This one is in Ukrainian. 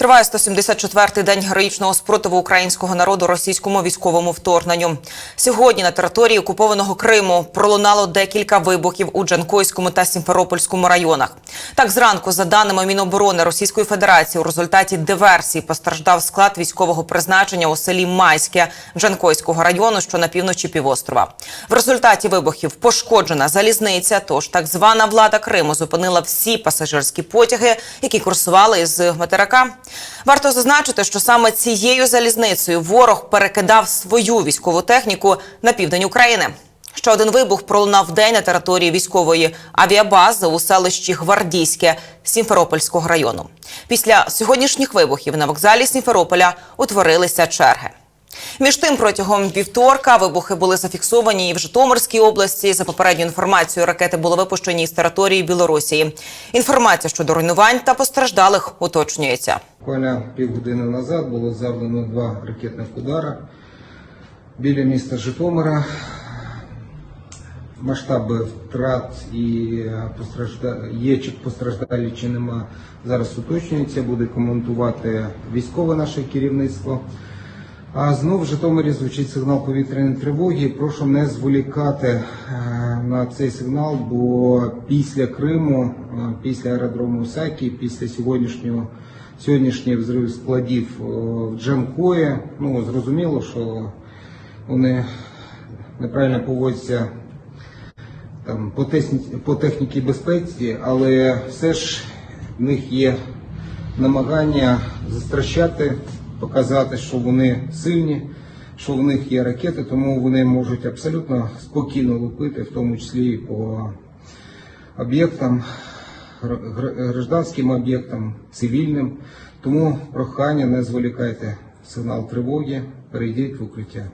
Триває 174-й день героїчного спротиву українського народу російському військовому вторгненню. Сьогодні на території окупованого Криму пролунало декілька вибухів у Джанкойському та Сімферопольському районах. Так, зранку, за даними Міноборони Російської Федерації, у результаті диверсії постраждав склад військового призначення у селі Майське Джанкойського району, що на півночі півострова. В результаті вибухів пошкоджена залізниця. Тож так звана влада Криму зупинила всі пасажирські потяги, які курсували з материка. Варто зазначити, що саме цією залізницею ворог перекидав свою військову техніку на південь України. Ще один вибух пролунав день на території військової авіабази у селищі Гвардійське Сімферопольського району. Після сьогоднішніх вибухів на вокзалі Сімферополя утворилися черги. Між тим, протягом вівторка вибухи були зафіксовані і в Житомирській області. За попередньою інформацією, ракети були випущені з території Білорусі. Інформація щодо руйнувань та постраждалих уточнюється. Буквально півгодини назад було завдано два ракетних удари біля міста Житомира. Масштаби втрат і постражда... є чи постраждалі чи нема. Зараз уточнюється, буде коментувати військове наше керівництво. А знов в Житомирі звучить сигнал повітряної тривоги. Прошу не зволікати е, на цей сигнал, бо після Криму, е, після аеродрому Сакі, після сьогоднішнього сьогоднішніх взривів складів е, в Джанкої, ну зрозуміло, що вони неправильно поводяться там по по техніці безпеці, але все ж в них є намагання застращати, показати, що вони сильні, що в них є ракети, тому вони можуть абсолютно спокійно лупити, в тому числі і по об'єктам, гр- гр- гражданським об'єктам, цивільним. Тому прохання не зволікайте сигнал тривоги, перейдіть в укриття.